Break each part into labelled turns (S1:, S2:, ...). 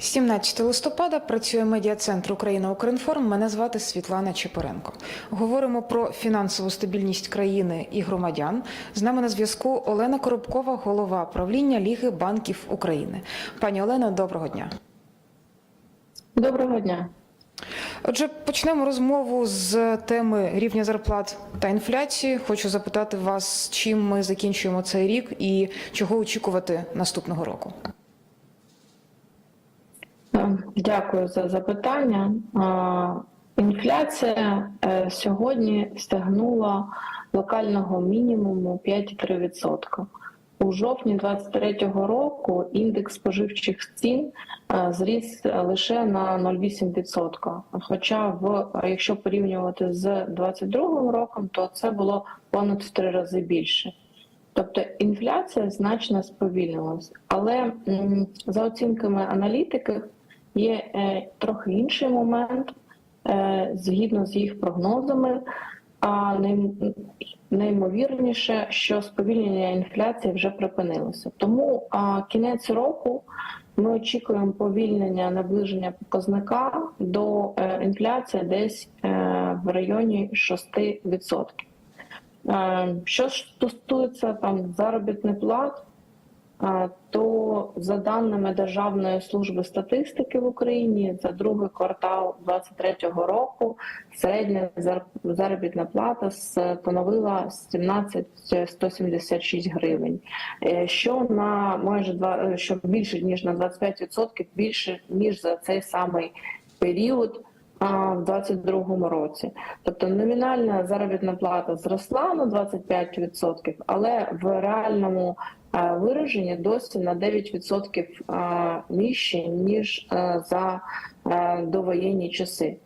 S1: 17 листопада працює медіа-центр Україна Укрінформ. Мене звати Світлана Чепоренко. Говоримо про фінансову стабільність країни і громадян. З нами на зв'язку Олена Коробкова, голова правління Ліги банків України. Пані Олено, доброго дня.
S2: Доброго дня.
S1: Отже, почнемо розмову з теми рівня зарплат та інфляції. Хочу запитати вас, чим ми закінчуємо цей рік і чого очікувати наступного року.
S2: Дякую за запитання. Інфляція е, сьогодні стягнула локального мінімуму 5,3%. У жовтні 2023 року індекс споживчих цін е, зріс лише на 0,8%. Хоча, в якщо порівнювати з 2022 роком, то це було понад в три рази більше. Тобто інфляція значно сповільнилась. Але за оцінками аналітиків є е, трохи інший момент, е, згідно з їх прогнозами. А найм- найімовірніше, що сповільнення інфляції вже припинилося. Тому а, кінець року ми очікуємо повільнення наближення показника до е, інфляції десь е, в районі 6%. Е, Що стосується там заробітних плат, то за даними Державної служби статистики в Україні за другий квартал 2023 року середня зар- заробітна плата становила 17 176 гривень, е, що на майже два е, що більше ніж на 25% більше ніж за цей самий період в 2022 році. Тобто номінальна заробітна плата зросла на 25%, але в реальному вираженні досі на 9% е, нижче, ніж за довоєнні часи.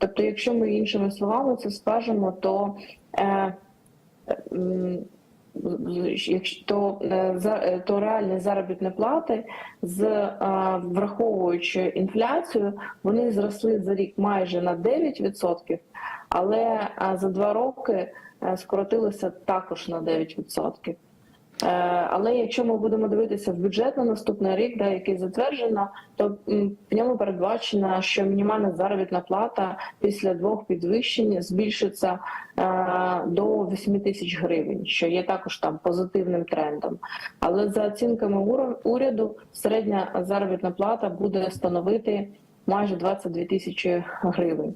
S2: Тобто, якщо ми іншими словами це скажемо, то е, то, е, е, то реальні заробітні плати з враховуючи інфляцію, вони зросли за рік майже на 9%, але за два роки скоротилися також на 9%. Е, Але якщо ми будемо дивитися в бюджет на наступний рік, да, який затверджено, то в ньому передбачено, що мінімальна заробітна плата після двох підвищень збільшиться е, до 8 тисяч гривень, що є також там позитивним трендом. Але за оцінками уряду, середня заробітна плата буде становити майже 22 тисячі гривень.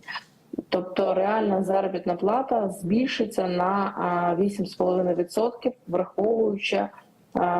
S2: Тобто реальна заробітна плата збільшиться на 8,5%, враховуючи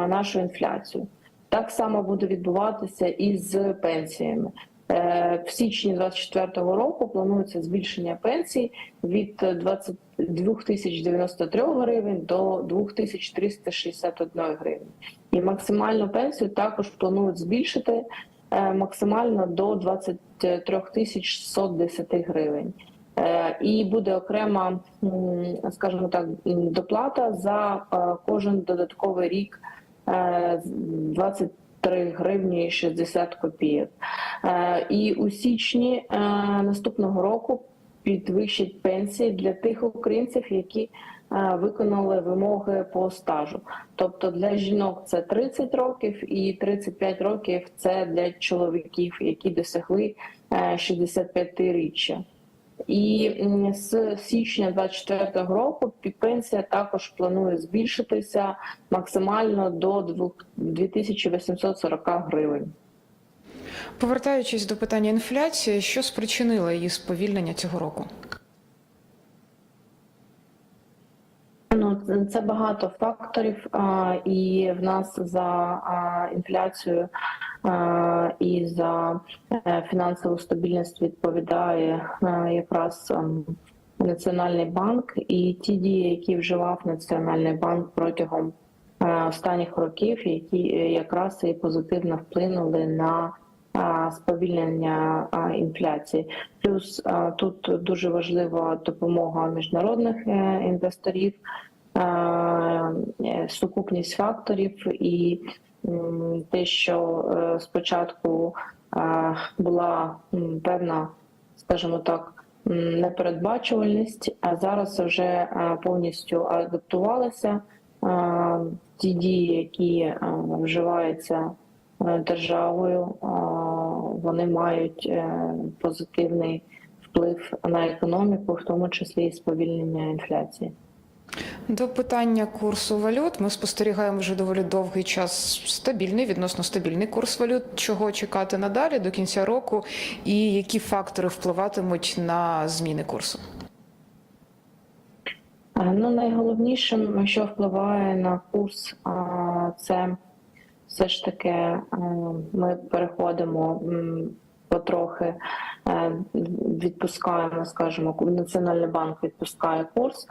S2: нашу інфляцію. Так само буде відбуватися і з пенсіями. Е, в січні 2024 року планується збільшення пенсій від 22 093 гривень до 2361 гривень. І максимальну пенсію також планують збільшити е, максимально до 20 3110 гривень. Е, і буде окрема, скажімо так, доплата за е, кожен додатковий рік е, 20 3 гривні 60 копійок. І у січні наступного року підвищить пенсії для тих українців, які виконали вимоги по стажу. Тобто для жінок це 30 років, і 35 років це для чоловіків, які досягли 65-річчя. І з січня 2024 року пенсія також планує збільшитися максимально до 2840 гривень.
S1: Повертаючись до питання інфляції, що спричинило її сповільнення цього року?
S2: Ну це- багато факторів, і в нас за інфляцію і за е, фінансову стабільність відповідає якраз Національний банк і ті дії, які вживав Національний банк протягом останніх років, які е, якраз і позитивно вплинули на сповільнення інфляції. Плюс тут дуже важлива допомога міжнародних е, інвесторів, сукупність факторів і те, що е, спочатку е, була певна, скажімо так, непередбачувальність, а зараз вже е, повністю адаптувалися е, ті дії, які е, вживаються е, державою, е, вони мають е, позитивний вплив на економіку, в тому числі і сповільнення інфляції.
S1: До питання курсу валют ми спостерігаємо вже доволі довгий час стабільний, відносно стабільний курс валют. Чого чекати надалі до кінця року, і які фактори впливатимуть на зміни курсу?
S2: Ну, найголовнішим, що впливає на курс, це все ж таки ми переходимо потрохи, відпускаємо, скажімо, Національний банк відпускає курс.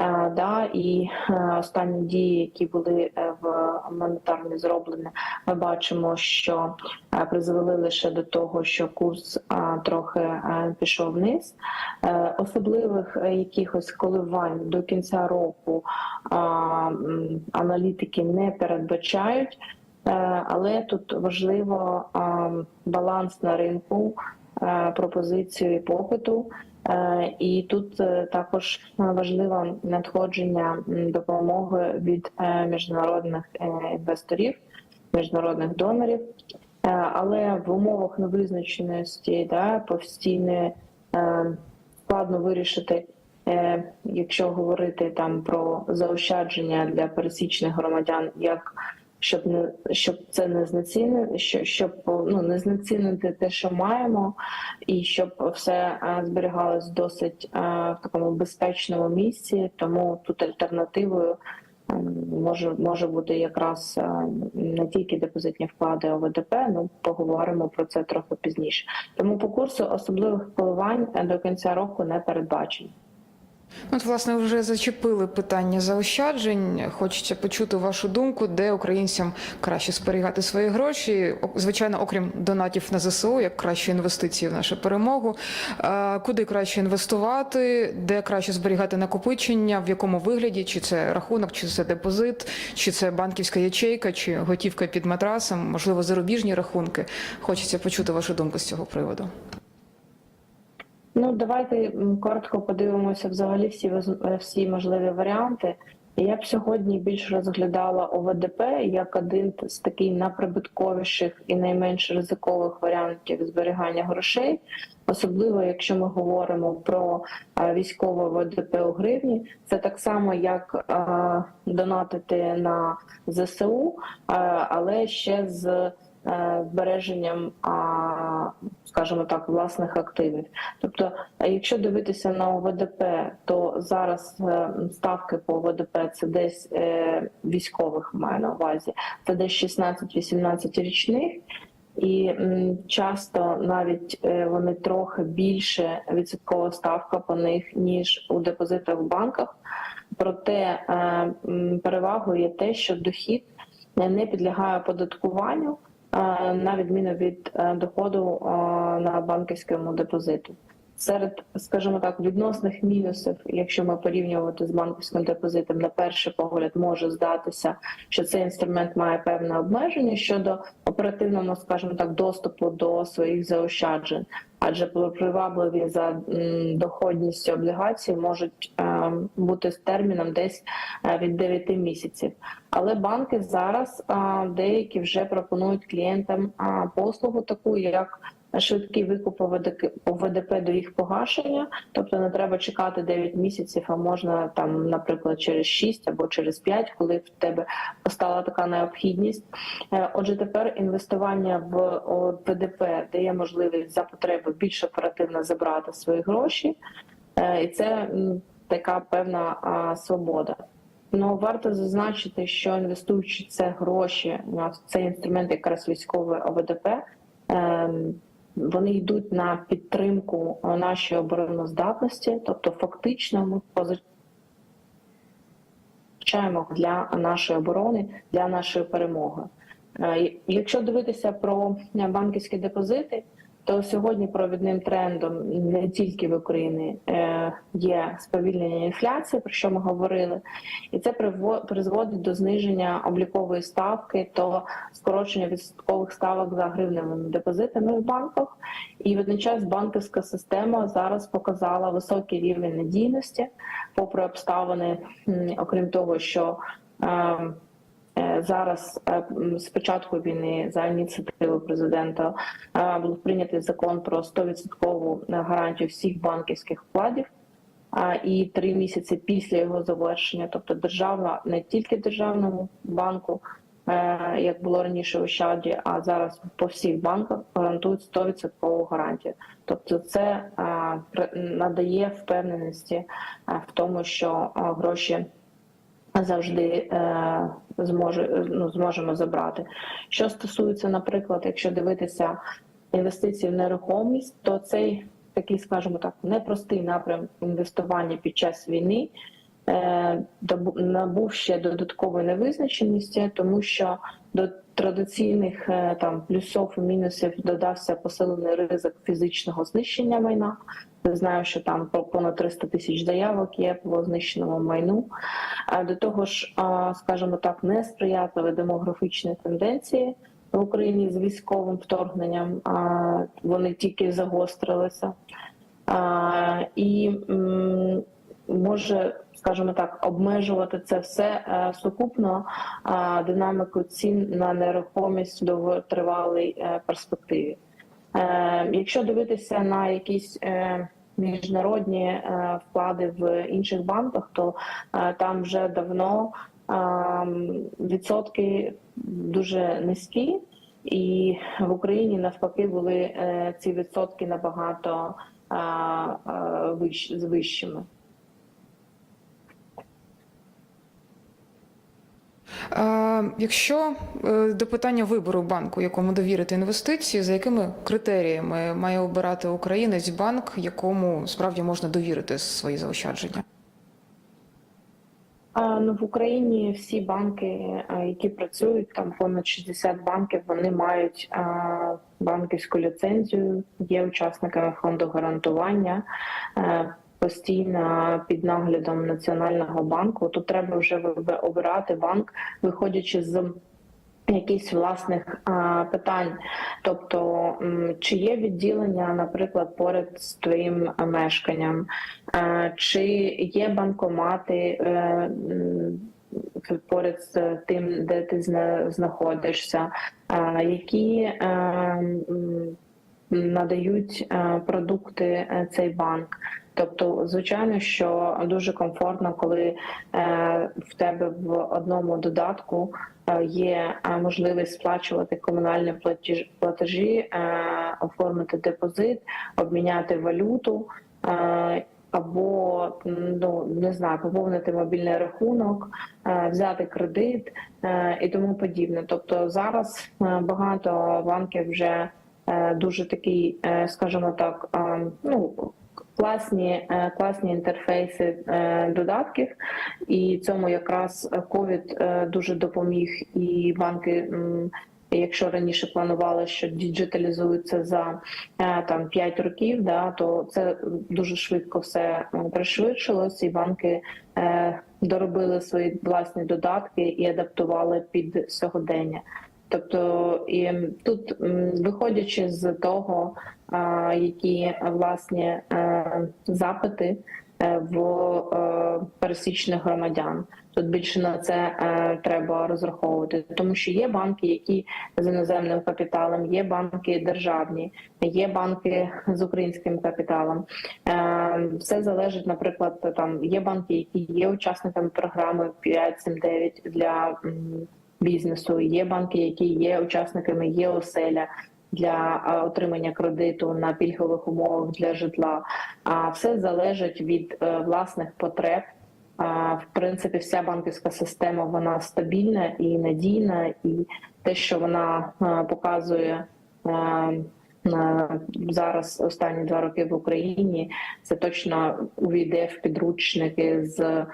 S2: е, Да, і е, останні дії, які були е, в монетарні зроблені, ми бачимо, що е, призвели лише до того, що курс е, трохи е, пішов вниз. Е, Особливих е, якихось коливань до кінця року аналітики не передбачають, Е, але тут важливо баланс на ринку, е, пропозицію і попиту. Е, І тут е, також важливо надходження допомоги від е, міжнародних е, інвесторів, міжнародних донорів. Е, Але в умовах невизначеності да, постійної е, складно вирішити, е, якщо говорити там про заощадження для пересічних громадян, як щоб не щоб це не знецінити, що щоб ну не знецінити те, що маємо, і щоб все е, зберігалось досить е, в такому безпечному місці. Тому тут альтернативою може може бути якраз е, не тільки депозитні вклади ОВДП, ну поговоримо про це трохи пізніше. Тому по курсу особливих коливань е, до кінця року не передбачено.
S1: От, власне, вже зачепили питання заощаджень. Хочеться почути вашу думку, де українцям краще зберігати свої гроші. Звичайно, окрім донатів на ЗСУ, як кращі інвестиції в нашу перемогу. Куди краще інвестувати, де краще зберігати накопичення, в якому вигляді, чи це рахунок, чи це депозит, чи це банківська ячейка, чи готівка під матрасом, можливо, зарубіжні рахунки. Хочеться почути вашу думку з цього приводу.
S2: Ну, давайте коротко подивимося взагалі всі е, всі можливі варіанти. Я б сьогодні більш розглядала ОВДП як один з таких найприбутковіших і найменш ризикових варіантів зберігання грошей, особливо якщо ми говоримо про е, військове ОВДП у гривні. Це так само, як е, донатити на ЗСУ, але ще з збереженням, скажімо так, власних активів. Тобто, якщо дивитися на ОВДП, то зараз е, ставки по ОВДП це десь е, військових маю на увазі, це десь 16-18 річних. І часто навіть е, вони трохи більше відсоткова ставка по них ніж у депозитах в банках. Проте перевагою є те, що дохід не підлягає оподаткуванню, на відміну від е, доходу е, на банківському депозиту. Серед, скажімо так, відносних мінусів, якщо ми порівнювати з банківським депозитом, на перший погляд може здатися, що цей інструмент має певне обмеження щодо оперативного, скажімо так, доступу до своїх заощаджень, адже привабливі за доходністю облігацій можуть е, бути з терміном десь е, від 9 місяців. Але банки зараз е, деякі вже пропонують клієнтам е, послугу таку, як швидкий викуп ОВДП до їх погашення, тобто не треба чекати 9 місяців, а можна там, наприклад, через 6 або через 5, коли в тебе постала така необхідність. Отже, тепер інвестування в ОВДП дає можливість за потреби більш оперативно забрати свої гроші, і це така певна а, свобода. Ну варто зазначити, що інвестуючи це гроші на цей інструмент, якраз військовий ОВДП, ем, вони йдуть на підтримку е, нашої обороноздатності, тобто фактично ми позичаємо для нашої оборони, для нашої перемоги. Е, Якщо дивитися про е, банківські депозити, то сьогодні провідним трендом не тільки в Україні е, є сповільнення інфляції, про що ми говорили, і це призводить до зниження облікової ставки, то скорочення відсоткових ставок за гривневими депозитами в банках. І водночас банківська система зараз показала високий рівень надійності, попри обставини, окрім того, що е, Е, Зараз е, з початку війни за ініціативи президента е, був прийнятий закон про 100% гарантію всіх банківських вкладів. І три місяці після його завершення, тобто держава не тільки державному банку, е, як було раніше у Ощаді, а зараз по всіх банках гарантують 100% гарантію. Тобто, це надає впевненості в тому, що гроші завжди е, зможе, ну, зможемо забрати. Що стосується, наприклад, якщо дивитися інвестиції в нерухомість, то цей такий, скажімо так, непростий напрям інвестування під час війни е, набув ще додаткової невизначеності, тому що до традиційних е, там плюсів і мінусів додався посилений ризик фізичного знищення майна. Знаю, що там по- понад 300 тисяч заявок є по знищеному майну. До того ж, скажімо так, несприятливі демографічні тенденції в Україні з військовим вторгненням. Вони тільки загострилися. І може, скажімо так, обмежувати це все е, сукупно а, динаміку цін на нерухомість в довготривалій е, перспективі. Е, Якщо дивитися на якісь міжнародні вклади в інших банках, то там вже давно відсотки дуже низькі, і в Україні навпаки були ці відсотки набагато вищими.
S1: Якщо е, до питання вибору банку, якому довірити інвестиції, за якими критеріями має обирати українець банк, якому справді можна довірити свої заощадження?
S2: Ну, в Україні всі банки, які працюють, там понад 60 банків, вони мають банківську ліцензію, є учасниками фонду гарантування. Е, Постійно під наглядом Національного банку, то треба вже обирати банк, виходячи з якихось власних а, питань. Тобто, чи є відділення, наприклад, поряд з твоїм мешканням, Е, чи є банкомати е, м, поряд з тим, де ти зна- знаходишся, Е, які е, м, надають е, продукти е, цей банк. Тобто, звичайно, що дуже комфортно, коли е, в тебе в одному додатку е, є е, можливість сплачувати комунальні платежі, оформити депозит, обміняти валюту. Або ну не знаю, поповнити мобільний рахунок, взяти кредит і тому подібне. Тобто зараз багато банків вже дуже такий, скажімо так, ну класні, е, класні інтерфейси е, додатків, і цьому якраз ковід е, дуже допоміг, і банки. Якщо раніше планували, що діджиталізуються за там 5 років, да то це дуже швидко все пришвидшилось, і банки доробили свої власні додатки і адаптували під сьогодення. Тобто і тут, виходячи з того, які власні е, запити е, в е, пересічних громадян. Тут більше на це треба розраховувати, тому що є банки, які з іноземним капіталом, є банки державні, є банки з українським капіталом. Все залежить, наприклад, там є банки, які є учасниками програми 5-7-9 для бізнесу. Є банки, які є учасниками є оселя для отримання кредиту на пільгових умовах для житла. А все залежить від е, власних потреб. В принципі, вся банківська система вона стабільна і надійна, і те, що вона е, показує е, зараз останні два роки в Україні, це точно увійде в підручники з е,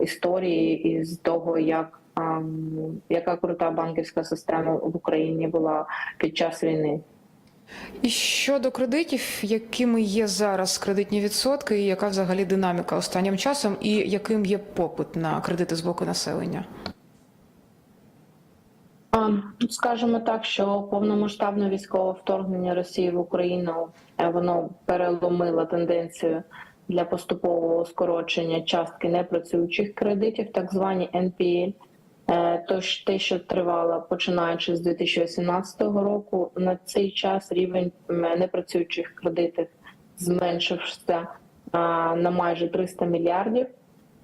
S2: історії і з того, як ем, яка крута банківська система в Україні була під час війни.
S1: І щодо кредитів, якими є зараз кредитні відсотки, і яка взагалі динаміка останнім часом, і яким є попит на кредити з боку населення?
S2: Скажемо так, що повномасштабне військове вторгнення Росії в Україну е, воно переломило тенденцію для поступового скорочення частки непрацюючих кредитів, так звані NPL. Е, Тож те, що тривало починаючи з 2018 року, на цей час рівень непрацюючих кредитів зменшився на майже 300 мільярдів.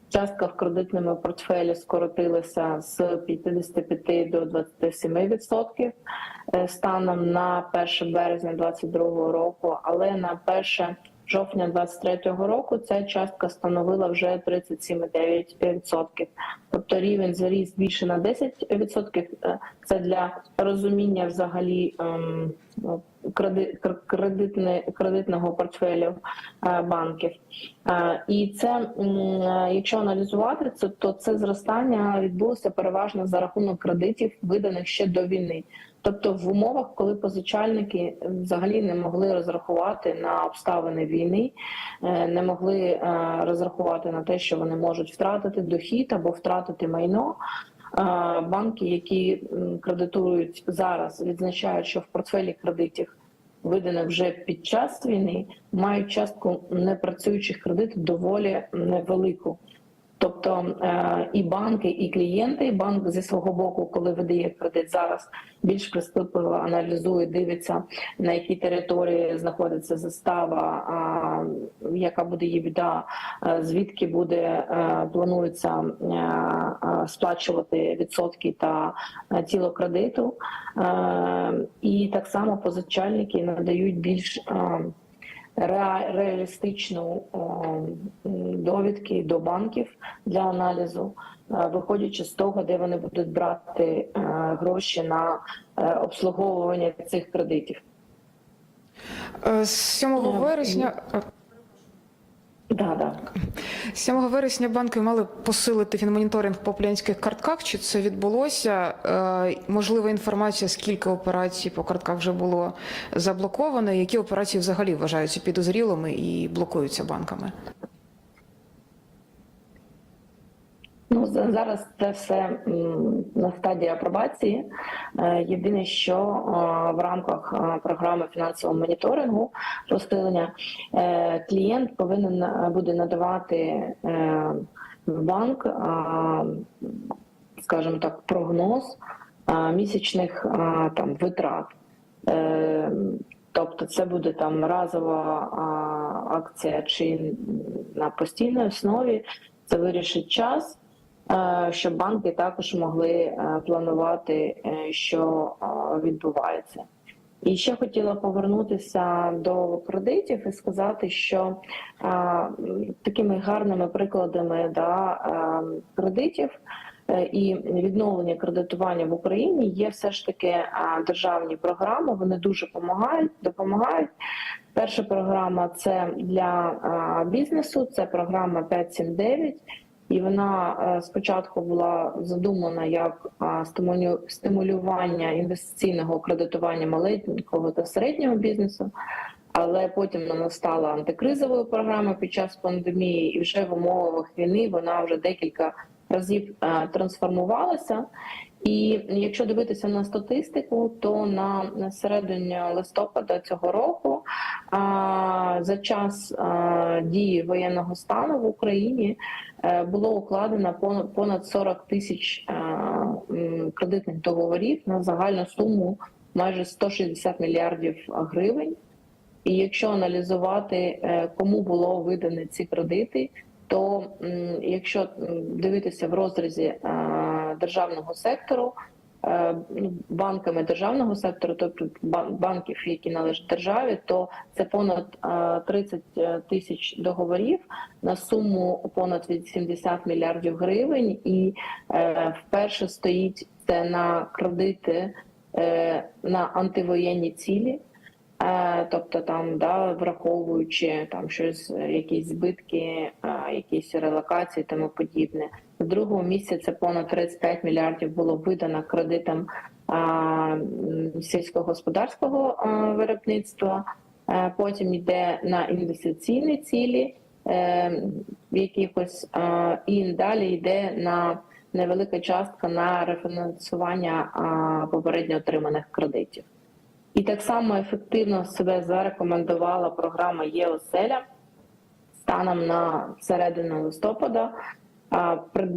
S2: Частка в кредитному портфелі скоротилася з 55 до 27 відсотків е, станом на 1 березня 2022 року, але на 1 жовтня 2023 року ця частка становила вже 37,9%. Тобто рівень заріс більше на 10%. Е, Це для розуміння взагалі ем, ну, креди- кр- кредитне, кредитного портфелю е, банків. Е, І це, е, якщо аналізувати це, то це зростання відбулося переважно за рахунок кредитів, виданих ще до війни. Тобто, в умовах, коли позичальники взагалі не могли розрахувати на обставини війни, не могли розрахувати на те, що вони можуть втратити дохід або втратити майно. Банки, які кредитують зараз, відзначають, що в портфелі кредитів видане вже під час війни, мають частку непрацюючих кредитів доволі невелику. Тобто е, і банки, і клієнти, і банк зі свого боку, коли видає кредит зараз, більш прискіпливо аналізує, дивиться на якій території знаходиться застава, яка буде її біда, е, звідки буде е, планується сплачувати відсотки та тіло кредиту. І так само позичальники надають більш реалістичну о, довідки до банків для аналізу, е, виходячи з того, де вони будуть брати е, гроші на е, обслуговування цих кредитів.
S1: Е, З 7
S2: Е,
S1: вересня
S2: Да, да.
S1: 7 вересня банки мали посилити фінмоніторинг по плянських картках. Чи це відбулося? Е, Можлива інформація, скільки операцій по картках вже було заблоковано, які операції взагалі вважаються підозрілими і блокуються банками?
S2: Ну за- зараз це все на стадії апробації. Е, Єдине, що е, в рамках е, програми фінансового моніторингу розпилення е, клієнт повинен буде надавати в банк, скажімо так, прогноз місячних там витрат. Тобто це буде там разова акція чи на постійній основі. Це вирішить час, щоб банки також могли е, планувати, е, що е, відбувається. І ще хотіла повернутися до кредитів і сказати, що е, м, такими гарними прикладами да, е, кредитів е, і відновлення кредитування в Україні є все ж таки е, державні програми. Вони дуже допомагають. допомагають. Перша програма це для е, бізнесу, це програма 579. І вона е, спочатку була задумана як стимулювання інвестиційного кредитування маленького та середнього бізнесу, але потім вона стала антикризовою програмою під час пандемії, і вже в умовах війни вона вже декілька разів е, трансформувалася. І якщо дивитися на статистику, то на середині листопада цього року за час дії воєнного стану в Україні е, було укладено понад понад 40 тисяч кредитних договорів на загальну суму майже 160 мільярдів гривень. І якщо аналізувати, е, кому було видані ці кредити, то якщо дивитися в розрізі е, державного сектору, е, ну, банками державного сектору, тобто бан- банків, які належать державі, то це понад е, 30 тисяч договорів на суму понад 80 мільярдів гривень, і е, вперше стоїть це на кредити е, на антивоєнні цілі. Е, Тобто там, да, враховуючи там щось, е, якісь збитки, е, якісь релокації, тому подібне. В другому місці це понад 35 мільярдів було видано кредитам сільськогосподарського виробництва. Потім йде на інвестиційні цілі якихось, і далі йде на невелика частка на рефінансування попередньо отриманих кредитів. І так само ефективно себе зарекомендувала програма ЄОСЕЛЯ станом на середину листопада.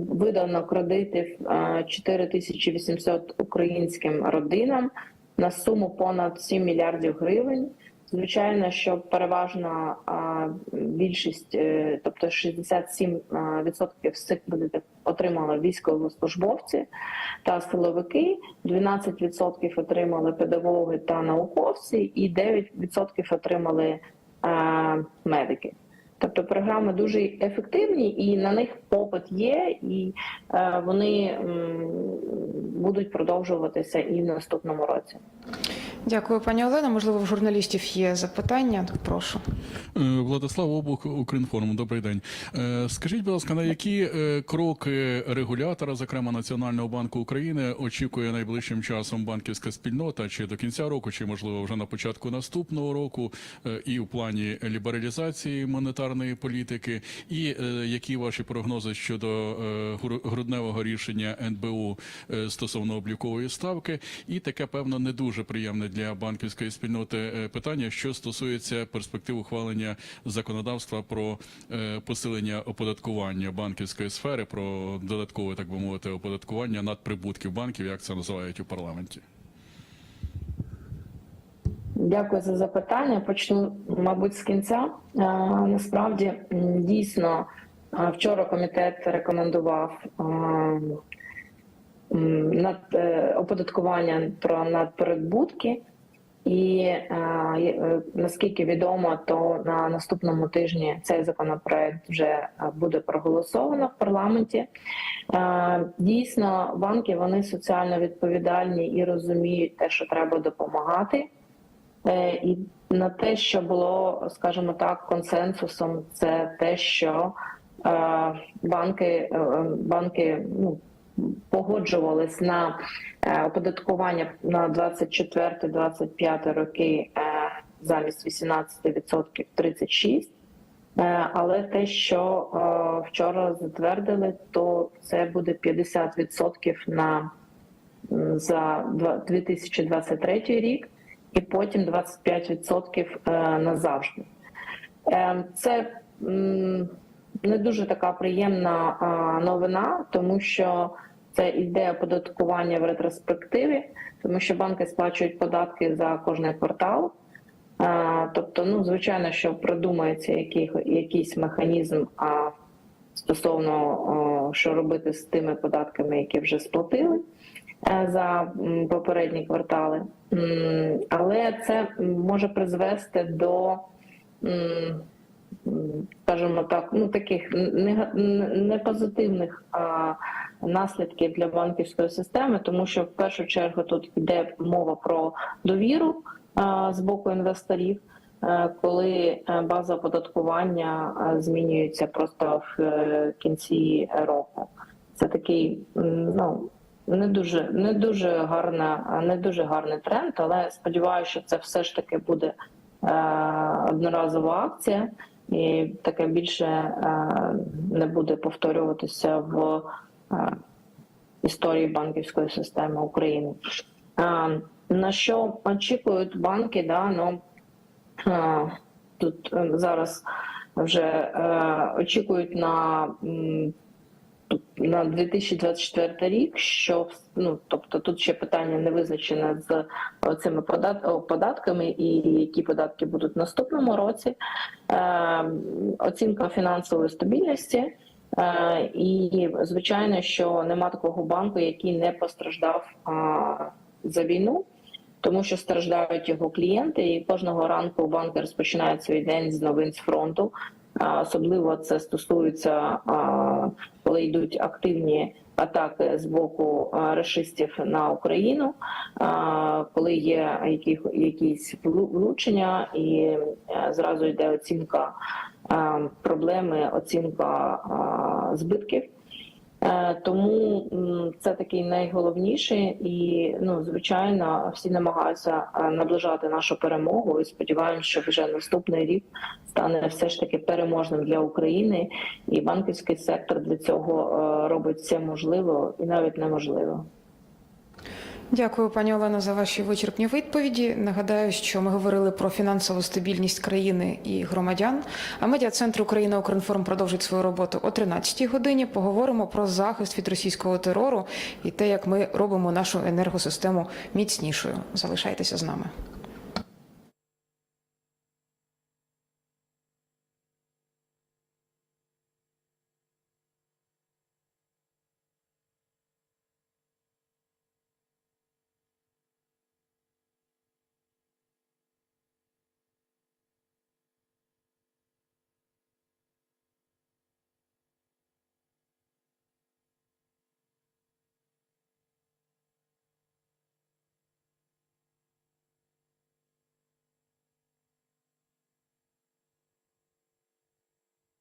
S2: видано кредити а, 4800 українським родинам на суму понад 7 мільярдів гривень. Звичайно, що переважна більшість, е, тобто 67% з цих кредитів отримали військовослужбовці та силовики, 12% отримали педагоги та науковці, і 9% отримали медики. Тобто програми дуже ефективні, і на них попит є, і е, вони будуть продовжуватися і в наступному році.
S1: Дякую, пані Олена. Можливо, в журналістів є запитання. Прошу.
S3: Е, Владислав Обух, Укрінформ. Добрий день. Е, Скажіть, будь ласка, на які е, кроки регулятора, зокрема Національного банку України, очікує найближчим часом банківська спільнота чи до кінця року, чи можливо вже на початку наступного року, і в плані лібералізації монетарної політики, і які ваші прогнози щодо гру- грудневого рішення НБУ стосовно облікової ставки, і таке певно не дуже приємне для банківської спільноти е, питання, що стосується перспектив ухвалення законодавства про е, посилення оподаткування банківської сфери, про додаткове, так би мовити, оподаткування надприбутків банків, як це називають у парламенті.
S2: Дякую за запитання. Почну, мабуть, з кінця. Е, Насправді, дійсно, вчора комітет рекомендував над е, оподаткування про надпередбутки. І е, е, наскільки відомо, то на наступному тижні цей законопроект вже буде проголосовано в парламенті. Дійсно, банки вони соціально відповідальні і розуміють те, що треба допомагати. І на те, що було, скажімо так, консенсусом, це те, що банки, банки ну, погоджувались на е, оподаткування на 24-25 роки е, замість 18% 36%. Е, Але те, що вчора затвердили, то це буде 50% на за 2023 рік, і потім 25% е, назавжди. Це не дуже така приємна новина, тому що це іде оподаткування в ретроспективі, тому що банки сплачують податки за кожний квартал. Тобто, ну звичайно, що придумається який, якийсь механізм а, стосовно що робити з тими податками, які вже сплатили е, за попередні квартали. Але це може призвести до скажімо так, ну таких нега- н- непозитивних а, наслідків для банківської системи, тому що в першу чергу тут йде мова про довіру а, з боку інвесторів. Коли е, база оподаткування змінюється просто в е, кінці року, це такий ну не дуже не дуже гарна, не дуже гарний тренд, але сподіваюся, що це все ж таки буде е, одноразова акція, і таке більше е, не буде повторюватися в е, історії банківської системи України. Е, На що очікують банки? Да, ну, тут зараз вже очікують на на 2024 рік, що ну тобто тут ще питання не визначене з цими подат- податками, і які податки будуть в наступному році. Е, оцінка фінансової стабільності. Е, і звичайно, що нема такого банку, який не постраждав за війну, тому що страждають його клієнти, і кожного ранку банки розпочинають свій день з новин з фронту. Особливо це стосується, коли йдуть активні атаки з боку расистів на Україну, коли є які, якісь влучення, і зразу йде оцінка проблеми, оцінка збитків. Е, Тому це такий найголовніший, і ну звичайно, всі намагаються е, наближати нашу перемогу. І сподіваємося, що вже наступний рік стане все ж таки переможним для України, і банківський сектор для цього е, робить все можливе і навіть неможливе.
S1: Дякую, пані Олено, за ваші вичерпні відповіді. Нагадаю, що ми говорили про фінансову стабільність країни і громадян. А медіа-центр Україна Укрінформ продовжить свою роботу о 13-й годині. Поговоримо про захист від російського терору і те, як ми робимо нашу енергосистему міцнішою. Залишайтеся з нами.